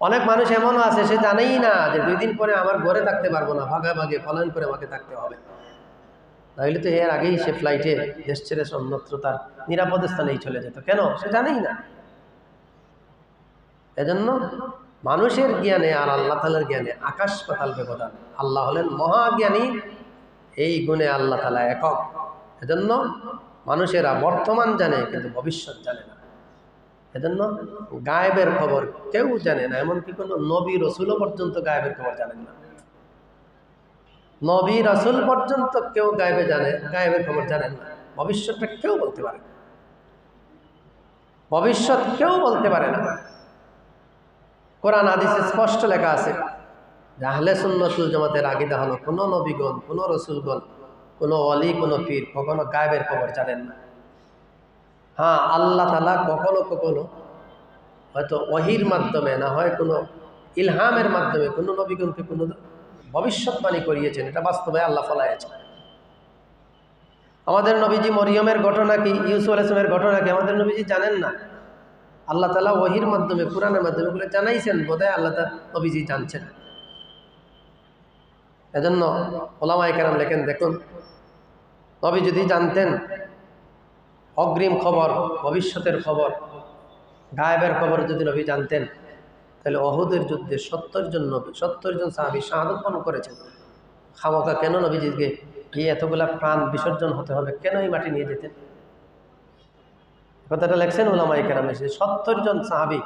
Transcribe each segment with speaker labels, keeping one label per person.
Speaker 1: অনেক মানুষ এমনও আছে, সে জানেই না যে দুই দিন পরে আমার ঘরে থাকতে পারব না, ভাগে ভাগে পলায়ন করে আমাকে থাকতে হবে। তাহলে তো এর আগেই সে ফ্লাইটে দেশ ছেড়ে অন্যত্র তার নিরাপদ স্থানেই চলে যেত। কেন? সে জানেই না। এজন্য মানুষের জ্ঞানে আর আল্লাহ তালার জ্ঞানে আকাশ পাতাল ব্যবধান। আল্লাহ হলেন মহাজ্ঞানী, এই গুণে আল্লাহ তালা একক। এজন্য মানুষেরা বর্তমান জানে কিন্তু ভবিষ্যৎ জানে না। এজন্য গায়েবের খবর কেউ জানে না, এমনকি কোনো নবী রসুলও পর্যন্ত গায়েবের খবর জানেন না। নবী রসুল পর্যন্ত কেউ গায়েবে জানে, গায়েবের খবর জানেন না। ভবিষ্যৎটা কেউ বলতে পারে ভবিষ্যৎ কেউ বলতে পারে না। কোরআন আদিসে স্পষ্ট লেখা আছে আহলে সুন্নতুল জমাতের আগিদা হলো কোনো নবীগণ, কোনো রসুলগণ, কোনো অলি কোনো পীর কখনো গায়েবের খবর জানেন না। হ্যাঁ আল্লাহ তালা কখনো কখনো হয়তো অহির মাধ্যমে না হয় কোনো ইলহামের মাধ্যমে কোনো নবীগণকে কোনো ভবিষ্যৎবাণী করিয়েছেন, এটা বাস্তবে আল্লাহ ফলাইয়াছেন। আমাদের নবীজি মরিয়মের ঘটনা কি, ইউসুফ আলাইসলামের ঘটনা কি, আমাদের নবীজি জানেন না? আল্লাহ তালা ওহির মাধ্যমে, কোরআনের মাধ্যমে ওগুলো জানাইছেন, বোধহয় আল্লাহ নবীজি জানছেন। এজন্য ওলামাই কেরাম লেখেন, দেখুন, নবী যদি জানতেন অগ্রিম খবর, ভবিষ্যতের খবর, গায়েবের খবর যদি নবী জানতেন, তাহলে অহুদের যুদ্ধে সত্তর জন নবী, সত্তর জন সাহাবি শাহাদত পালন করেছেন। খামকা কেন নবীজিকে গিয়ে এতগুলা প্রাণ বিসর্জন হতে হবে? কেন এই মাটি নিয়ে যেতেন? কথাটা লেখছেন ওলামাই কেরামে সত্তর জন সাহাবি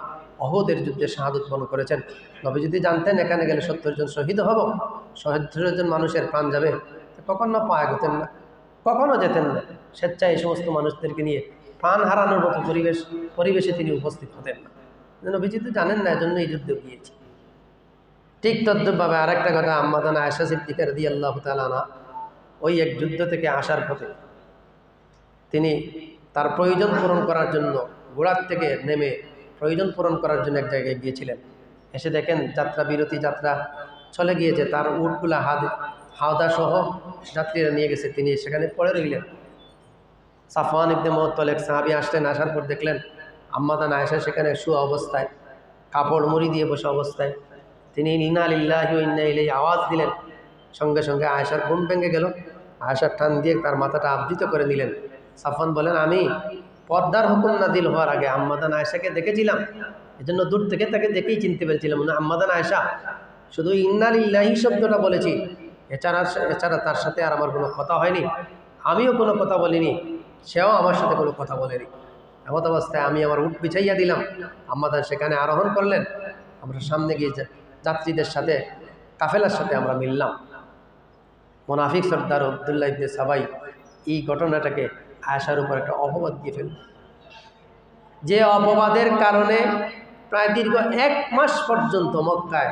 Speaker 1: অহুদের যুদ্ধে শাহাদত বরণ করেছেন। নবী যদি জানতেন, এখানে গেলে সত্তর জন শহীদ হব, সত্তর জন মানুষের প্রাণ যাবে কখন না পায় হতেন না? কখনো যেতেন না। স্বেচ্ছায় এই সমস্ত মানুষদেরকে নিয়ে প্রাণ হারানোর মতো পরিবেশ, পরিবেশে তিনি উপস্থিত হতেন না। নবীজি তো জানেন না, এজন্য এই যুদ্ধে গিয়েছে। ঠিক তদ্রুপভাবে আরেকটা কথা আম্মাদানা আয়সা সিদ্দিকার দিয়ে আল্লাহ তালানা ওই এক যুদ্ধ থেকে আসার পথে তিনি তার প্রয়োজন পূরণ করার জন্য ঘোড়ার থেকে নেমে প্রয়োজন পূরণ করার জন্য এক জায়গায় গিয়েছিলেন। এসে দেখেন যাত্রা, বিরতি যাত্রা চলে গিয়েছে। তার উটগুলা হাত সহ যাত্রীরা নিয়ে গেছে। তিনি সেখানে পড়ে রইলেন। সাফওয়ান ইবনে মোহতলেক সাহাবি আসলেন, আসার পর দেখলেন আম্মাদান আয়েশা সেখানে শু অবস্থায়, কাপড় মুড়ি দিয়ে বসে অবস্থায়। তিনি ইনা লিল্লাহি ইন্না আওয়াজ দিলেন। সঙ্গে সঙ্গে আয়েশার ঘুম ভেঙে গেল। আয়েশার টান দিয়ে তার মাথাটা আবৃত করে নিলেন সাফান বলেন, আমি পর্দার হুকুম নাদিল হওয়ার আগে আম্মাদান আয়েশাকে দেখেছিলাম। এজন্য দূর থেকে তাকে দেখেই চিনতে পেরেছিলাম। আম্মাদান আয়েশা, শুধু ইন্নালিল্লাহি শব্দটা বলেছি। এছাড়া এছাড়া তার সাথে আর আমার কোনো কথা হয়নি। আমিও কোনো কথা বলিনি। সেও আমার সাথে কোনো কথা বলেনি। এমত অবস্থায় আমি আমার উঠ পিছাইয়া দিলাম। আম্মাদান সেখানে আরোহণ করলেন। আমরা সামনে গিয়ে যাত্রীদের সাথে, কাফেলার সাথে আমরা মিললাম। মোনাফিক সর্দার আবদুল্লাহ সাবাই এই ঘটনাটাকে আয়সার উপর একটা অপবাদ দিয়ে ফেলল। যে অপবাদের কারণে প্রায় দীর্ঘ এক মাস পর্যন্ত মক্কায়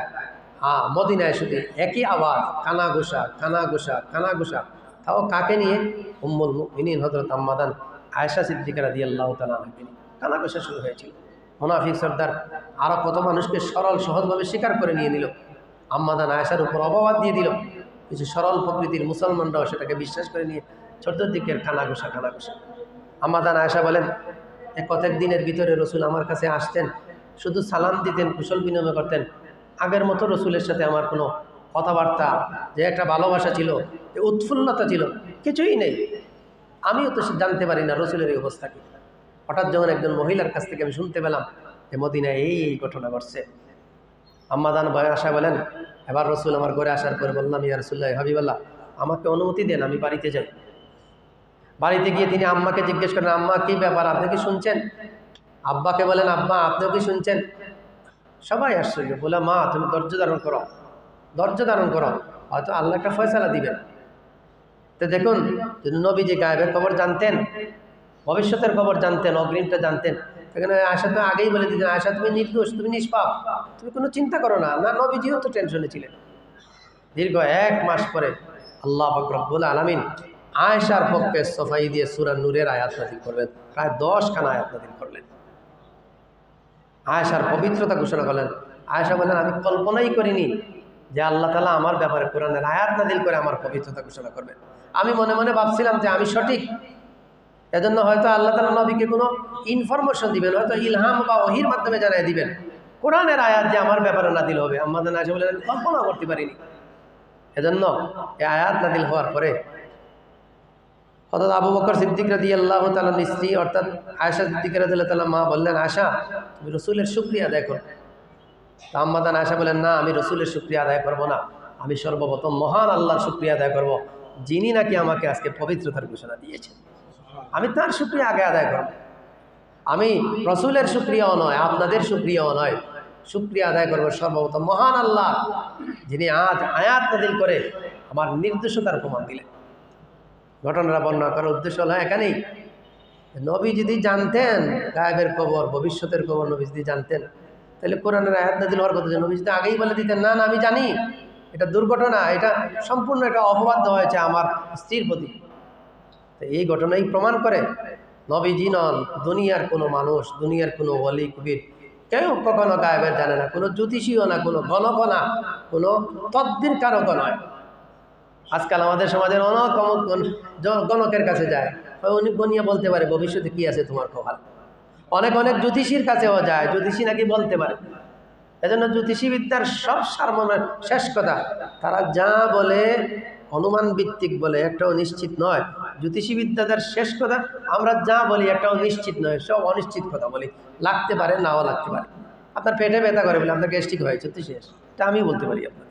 Speaker 1: হ্যাঁ মদিনায় শুধু একই আওয়াজ কানা গোসা কানা গোসা কানা গোসা তাও কাকে নিয়ে? উম্মুল মিনিন হজরত আম্মাদান আয়েশা সিদ্দিকারা দিয়ে আল্লাহ তালাকে কানা গোসা শুরু হয়েছিল। মোনাফিক সর্দার আরও কত মানুষকে সরল, সহজভাবে স্বীকার করে নিয়ে নিল। আম্মাদান আয়েশার উপর অপবাদ দিয়ে দিল। কিছু সরল প্রকৃতির মুসলমানরাও সেটাকে বিশ্বাস করে নিয়ে চতুর্দিকের কানা গোসা কানা গোসা আম্মাদান আয়েশা বলেন কতক দিনের ভিতরে রসুল আমার কাছে আসতেন, শুধু সালাম দিতেন, কুশল বিনিময় করতেন আগের মতো রসুলের সাথে আমার কোনো কথাবার্তা, যে একটা ভালোবাসা ছিল, যে উৎফুল্লতা ছিল, কিছুই নেই। আমিও তো জানতে পারি না রসুলের এই অবস্থা কি। হঠাৎ যখন একজন মহিলার কাছ থেকে আমি শুনতে পেলাম যে মদিনায় এই এই ঘটনা ঘটছে। আম্মাদান আশা বলেন, এবার রসুল আমার ঘরে আসার পরে বললাম, ইয়া রসুল্লাহ হাবিবাল্লাহ, আমাকে অনুমতি দেন, আমি বাড়িতে যাই। বাড়িতে গিয়ে তিনি আম্মাকে জিজ্ঞেস করেন, আম্মা, কী ব্যাপার? আপনি কি শুনছেন? আব্বাকে বলেন, আব্বা, আপনিও কি শুনছেন? সবাই আশ্চর্য বলে মা, তুমি ধৈর্য ধারণ করো। ধৈর্য ধারণ করো। হয়তো আল্লাহ একটা ফয়সালা দিবেন। তো দেখুন, যদি নবী যে গায়েবের খবর জানতেন, ভবিষ্যতের খবর জানতেন, অগ্রিমটা জানতেন সেখানে আশা তো আগেই বলে দিতেন আশা তুমি নির্দোষ, তুমি নিষ্পাপ, তুমি কোনো চিন্তা করো না। না, নবীজিও তো টেনশনে ছিলেন। দীর্ঘ এক মাস পরে আল্লাহ ফকরবুল আলমিন আয়েশার পক্ষে সফাই দিয়ে সুরা নূরের আয়াত নাজিল করবেন প্রায় দশ খানা আয়াত নাজিল করলেন। আয়েশার পবিত্রতা ঘোষণা করলেন। আয়েশা বললেন, আমি কল্পনাই করিনি যে আল্লাহ তালা আমার ব্যাপারে কোরআনের আয়াত নাজিল করে আমার পবিত্রতা ঘোষণা করবেন। আমি মনে মনে ভাবছিলাম যে আমি সঠিক। এজন্য হয়তো আল্লাহ তালা নবীকে কোনো ইনফরমেশন দিবেন, হয়তো ইলহাম বা ওহির মাধ্যমে জানাই দিবেন। কোরআনের আয়াত যে আমার ব্যাপারে নাদিল হবে। আমাদের আয়সা বলে কল্পনা করতে পারিনি। এজন্য এই আয়াত নাদিল হওয়ার পরে অর্থাৎ আবু বকর সিদ্দিক রাদি আল্লাহ তালার স্ত্রী, অর্থাৎ আয়সা সিদ্দিক রাদি তালা মা বললেন আশা তুমি রসুলের শুক্রিয়া আদায় করো। আম্মাদান আয়সা বলেন না, আমি রসুলের শুক্রিয়া আদায় করব না। আমি সর্বপ্রথম মহান আল্লাহর শুক্রিয়া আদায় করব, যিনি নাকি আমাকে আজকে পবিত্রতার ঘোষণা দিয়েছেন। আমি তার শুক্রিয়া আগে আদায় করব। আমি রসুলের শুক্রিয়াও নয়, আপনাদের শুক্রিয়াও নয়। শুক্রিয়া আদায় করব সর্বপ্রথম মহান আল্লাহ, যিনি আজ আয়াত নাদিল করে আমার নির্দেশতার প্রমাণ দিলেন। ঘটনাটা বর্ণনা করার উদ্দেশ্য হলো এখানেই। নবী যদি জানতেন, গায়েবের খবর ভবিষ্যতের খবর নবী যদি জানতেন। তাহলে কোরআনের আয়াত নাদিল হওয়ার কথা নবী যদি আগেই বলে দিতেন, না না, আমি জানি। এটা দুর্ঘটনা, এটা সম্পূর্ণ একটা অপবাদ দেওয়া হয়েছে আমার স্ত্রীর প্রতি। তো এই ঘটনাই প্রমাণ করে নবীজি নন, দুনিয়ার কোনো মানুষ, দুনিয়ার কোনো অলি কবির, কেউ কখনো গায়েবের জানে না, কোনো জ্যোতিষীও না, কোনো গণক না, কোনো তদ্বির কারক নয়। আজকাল আমাদের সমাজের অনেক গণকের কাছে যায়। উনি গনিয়ে বলতে পারে, ভবিষ্যতে কি আছে তোমার কপাল? অনেক অনেক জ্যোতিষীর কাছেও যায়, জ্যোতিষী নাকি বলতে পারে। এজন্য জ্যোতিষী বিদ্যার সব সারমনের শেষ কথা, তারা যা বলে অনুমান ভিত্তিক বলে, একটাও নিশ্চিত নয়। জ্যোতিষী বিদ্যাদের শেষ কথা, আমরা যা বলি, একটাও নিশ্চিত নয়, সব অনিশ্চিত কথা বলি। লাগতে পারে, নাও লাগতে পারে। আপনার পেটে ব্যথা করে বলে, আপনার গ্যাস্ট্রিক হয়েছে তো শেষ। এটা আমি বলতে পারি আপনাদের তো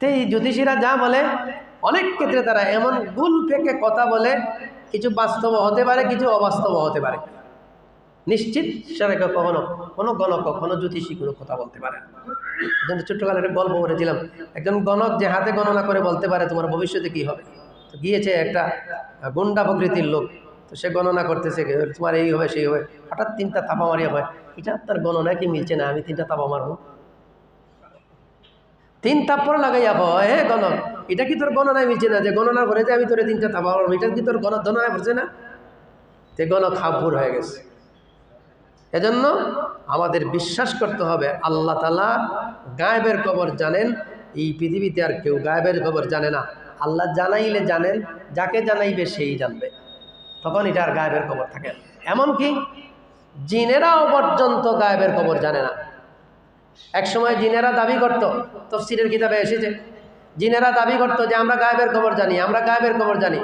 Speaker 1: এই জ্যোতিষীরা যা বলে, অনেক ক্ষেত্রে তারা এমন ভুল ফেকে কথা বলে, কিছু বাস্তব হতে পারে, কিছু অবাস্তব হতে পারে। নিশ্চিত সেটা কখনো কোনো গণক, কোনো জ্যোতিষী কোনো কথা বলতে পারে একজন ছোট্টকালে গল্প করেছিলাম একজন গণক যে হাতে গণনা করে বলতে পারে তোমার ভবিষ্যতে কি হবে। তো গিয়েছে একটা গুন্ডা প্রকৃতির লোক। তো সে গণনা করতেছে তোমার এই হবে, সেই হবে। হঠাৎ তিনটা তাপা মারিয়া হয় এটা তার গণনা কি মিলছে না? আমি তিনটা থাপা মারবো। তিন তাপ্পর লাগাইয়া হয় হে গণক। এটা কি তোর গণনায় মিছে না? যে গণনা করে যে আমি তোরে তিনটা মারবো, এটা কি তোর গণ গণনায় পড়ছে না? তে গণক খাপুর হয়ে গেছে। এজন্য আমাদের বিশ্বাস করতে হবে, আল্লাহ তালা গায়েবের খবর জানেন, এই পৃথিবীতে আর কেউ গায়েবের খবর জানে না। আল্লাহ জানাইলে জানেন, যাকে জানাইবে সেই জানবে। তখন এটা আর গায়েবের খবর থাকে। এমনকি জিনেরাও পর্যন্ত গায়েবের খবর জানে না। এক সময় জিনেরা দাবি করত, তফসিরের কিতাবে এসেছে, জিনেরা দাবি করত যে আমরা গায়েবের খবর জানি, আমরা গায়েবের খবর জানি।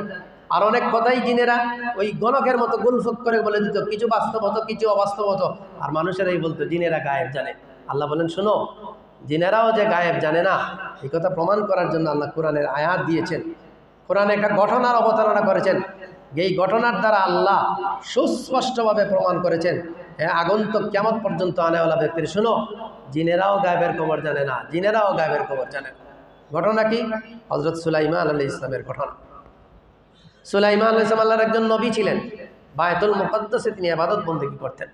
Speaker 1: আর অনেক কথাই জিনেরা ওই গণকের মতো গুলফুক করে বলে দিত, কিছু বাস্তব হতো কিছু অবাস্তব হতো আর মানুষেরাই বলতো, জিনেরা গায়েব জানে। আল্লাহ বলেন, শোনো, জিনেরাও যে গায়েব জানে না, এই কথা প্রমাণ করার জন্য আল্লাহ কোরআনের আয়াত দিয়েছেন। কোরআনে একটা ঘটনার অবতারণা করেছেন। এই ঘটনার দ্বারা আল্লাহ সুস্পষ্টভাবে প্রমাণ করেছেন হ্যাঁ আগন্তক কেমন পর্যন্ত আনেওয়ালা ব্যক্তির, শোনো, জিনেরাও গায়েবের খবর জানে না, জিনেরাও গায়েবের খবর জানে না। ঘটনা কি? হজরত সুলাইমান আলী ইসলামের ঘটনা। সুলাইমান আলী ইসলাম আল্লাহর একজন নবী ছিলেন। বায়তুল মুকদ্দসে তিনি আবাদত বন্দেগী করতেন।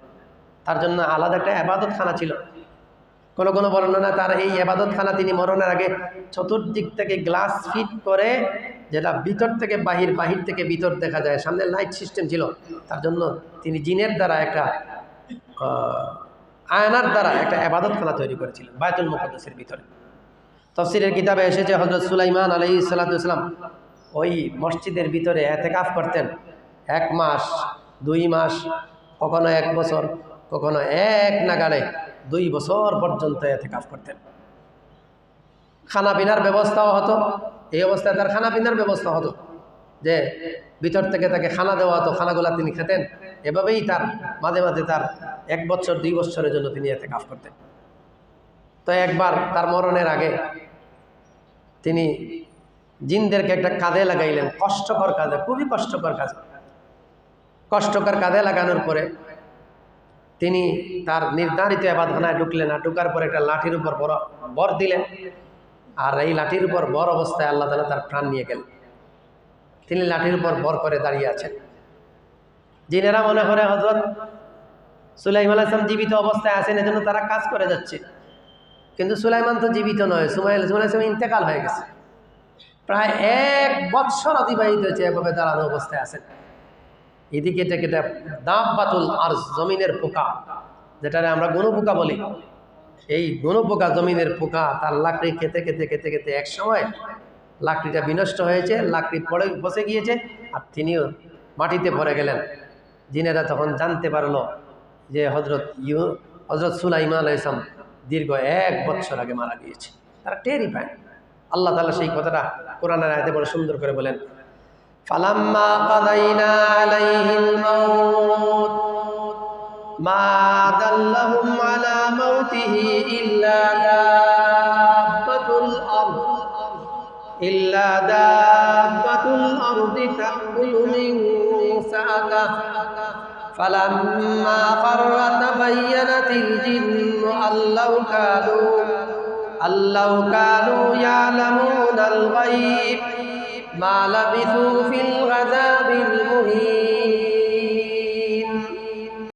Speaker 1: তার জন্য আলাদা একটা আবাদত খানা ছিল। কোনো কোনো বর্ণনা তার এই আবাদত খানা তিনি মরণের আগে চতুর্দিক থেকে গ্লাস ফিট করে যেটা ভিতর থেকে বাহির বাহির থেকে ভিতর দেখা যায়। সামনে লাইট সিস্টেম ছিল। তার জন্য তিনি জিনের দ্বারা একটা আয়নার দ্বারা একটা আবাদতখানা তৈরি করেছিলেন বায়তুল মুকদ্দসের ভিতরে। তফসিরের কিতাবে এসেছে হজরত সুলাইমান আলী সালাতাম ওই মসজিদের ভিতরে এতেকাফ করতেন। এক মাস, দুই মাস, কখনো এক বছর, কখনো এক নাগাড়ে। দুই বছর পর্যন্ত এতেকাফ করতেন। খানা পিনার ব্যবস্থাও হতো, এই অবস্থায় তার খানা পিনার ব্যবস্থা হতো যে ভিতর থেকে তাকে খানা দেওয়া হতো, খানাগুলা তিনি খেতেন। এভাবেই তার মাঝে মাঝে তার এক বছর, দুই বছরের জন্য তিনি এতে কাজ করতেন। তো একবার তার মরণের আগে তিনি জিনদেরকে একটা কাঁধে লাগাইলেন, কষ্টকর কাজে খুবই কষ্টকর কাজ। কষ্টকর কাঁধে লাগানোর পরে তিনি তার নির্ধারিত আবাদখানায় ঢুকলেন আর ঢুকার পরে একটা লাঠির উপর বড় বর দিলেন। আর এই লাঠির উপর বর অবস্থায় আল্লাহ তালা তার প্রাণ নিয়ে গেলেন। তিনি লাঠির উপর বর করে দাঁড়িয়ে আছেন। জিনেরা মনে করে হজরত সুলাইমান আসলাম জীবিত অবস্থায় আছেন, এজন্য তারা কাজ করে যাচ্ছে। কিন্তু সুলাইমান তো জীবিত নয়, সুমাইল আসলাম ইন্তেকাল হয়ে গেছে। প্রায় এক বৎসর অতিবাহিত হয়েছে, এভাবে দাঁড়ানো অবস্থায় আছেন। এদিকে এটা দাব বাতুল আর জমিনের পোকা, যেটারে আমরা গণু পোকা বলি। এই গণু পোকা জমিনের পোকা, তার লাকড়ি খেতে খেতে খেতে খেতে এক সময় লাকড়িটা বিনষ্ট হয়েছে, লাকড়ি পড়ে, বসে গিয়েছে, আর তিনিও মাটিতে পড়ে গেলেন। জিনেরা তখন জানতে পারল যে হজরত ইউ হজরত সুলাইমান ইসলাম দীর্ঘ এক বছর আগে মারা গিয়েছে। তারা টেরই পায়। আল্লাহ তাআলা সেই কথাটা কোরআনের আয়তে বড় সুন্দর করে বলেন فلما قضينا عليه الموت ما دلهم على موته إلا دابة الأرض إلا دابة الأرض تأكل من سأته فلما قر تبينت الجن أن لو كانوا أن لو كانوا يعلمون الغيب. ما لبثوا في العذاب المهين.